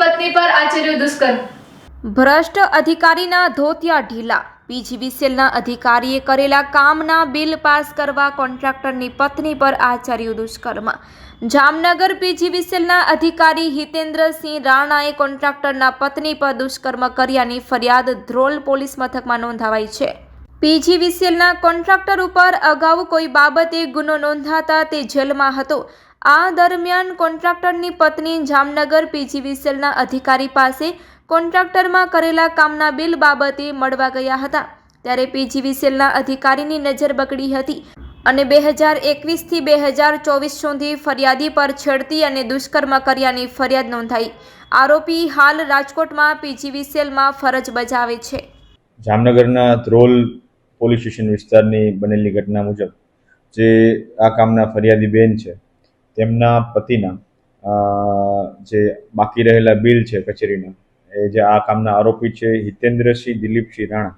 પત્ની પર આચર્યું દુષ્કર્મ. ભ્રષ્ટ અધિકારીના ધોતિયા ઢીલા. પીજીવીસીએલના અધિકારીએ કરેલા કામના બિલ પાસ કરવા કોન્ટ્રાક્ટરની પત્ની પર આચર્યું દુષ્કર્મ. જામનગર પીજીવીસીએલના અધિકારી હિતેન્દ્રસિંહ રાણાએ કોન્ટ્રાક્ટરના પત્ની પર દુષ્કર્મ કર્યાની ફરિયાદ ધ્રોલ પોલીસ મથકમાં નોંધાવાઈ છે. પીજીવીસીએલના કોન્ટ્રાક્ટર ઉપર અગાઉ કોઈ બાબતે ગુનો નોંધાતા તે જેલમાં હતો. આ દરમિયાન કોન્ટ્રાક્ટરની પત્ની જામનગર પીજીવીસીએલના અધિકારી પાસે કોન્ટ્રાક્ટરમાં કરેલા કામના બિલ બાબતે મળવા ગયા હતા. ત્યારે પીજીવીસીએલના અધિકારીની નજર બગડી હતી અને બે હજાર એકવીસથી બે હજાર ચોવીસ સુધી ફરિયાદી પર છેડતી અને દુષ્કર્મ કર્યાની ફરિયાદ નોંધાઈ. આરોપી હાલ રાજકોટમાં પીજીવીસીએલમાં ફરજ બજાવે છે. જામનગરના ધ્રોલ પોલીસ સ્ટેશન વિસ્તારની બનેલી ઘટના મુજબ જે આ કામના ફરિયાદી બેન છે તેમના પતિના જે બાકી રહેલા બિલ છે કચેરીના, એ જે આ કામના આરોપી છે હિતેન્દ્રસિંહ દિલીપસિંહ રાણા.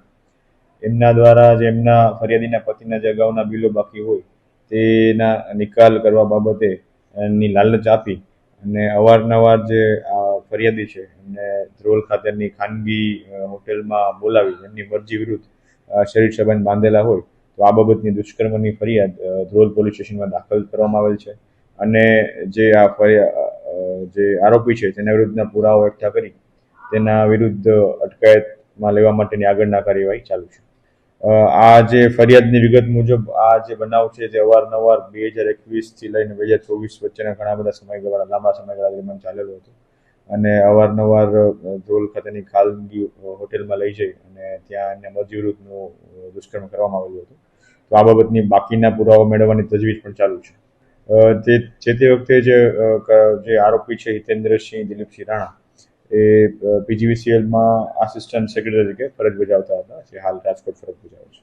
એમના દ્વારા જે એમના ફરિયાદીના પતિના જે અગાઉના બિલો બાકી હોય, તેના નિકાલ કરવા બાબતે એની લાલચ આપી અને અવારનવાર જે આ ફરિયાદી છે એમને ધ્રોલ ખાતેની ખાનગી હોટેલમાં બોલાવી, એમની મરજી વિરુદ્ધ શરીર સંબંધ બાંધેલા હોય, તો આ બાબતની દુષ્કર્મની ફરિયાદ ધ્રોલ પોલીસ સ્ટેશનમાં દાખલ કરવામાં આવેલ છે. અને જે આ જે આરોપી છે, તેના વિરુદ્ધના પુરાવો એકઠા કરી, તેના વિરુદ્ધ અટકાયતમાં લેવા માટેની આગળના કાર્યવાહી ચાલુ છે. આ જે ફરિયાદની વિગત મુજબ આ જે બનાવ છે જે અવારનવાર બે હજાર એકવીસથી લઈને બે હજાર ચોવીસ વચ્ચેના ઘણા બધા સમયગાળા, લાંબા સમયગાળા દરમિયાન ચાલેલો હતો. અને અવારનવાર ધ્રોલ ખાતેની ખાનગી હોટેલમાં લઈ જઈ અને ત્યાં એને મરજી દુષ્કર્મ કરવામાં આવેલું હતું. તો આ બાબતની બાકીના પુરાવા મેળવવાની તજવીજ પણ ચાલુ છે. તે જે તે વખતે જે જે આરોપી છે હિતેન્દ્રસિંહ દિલીપસિંહ રાણા, એ પીજીવીસીએલમાં આસિસ્ટન્ટ સેક્રેટરી તરીકે ફરજ બજાવતા હતા, જે હાલ રાજકોટ ફરજ બજાવે છે.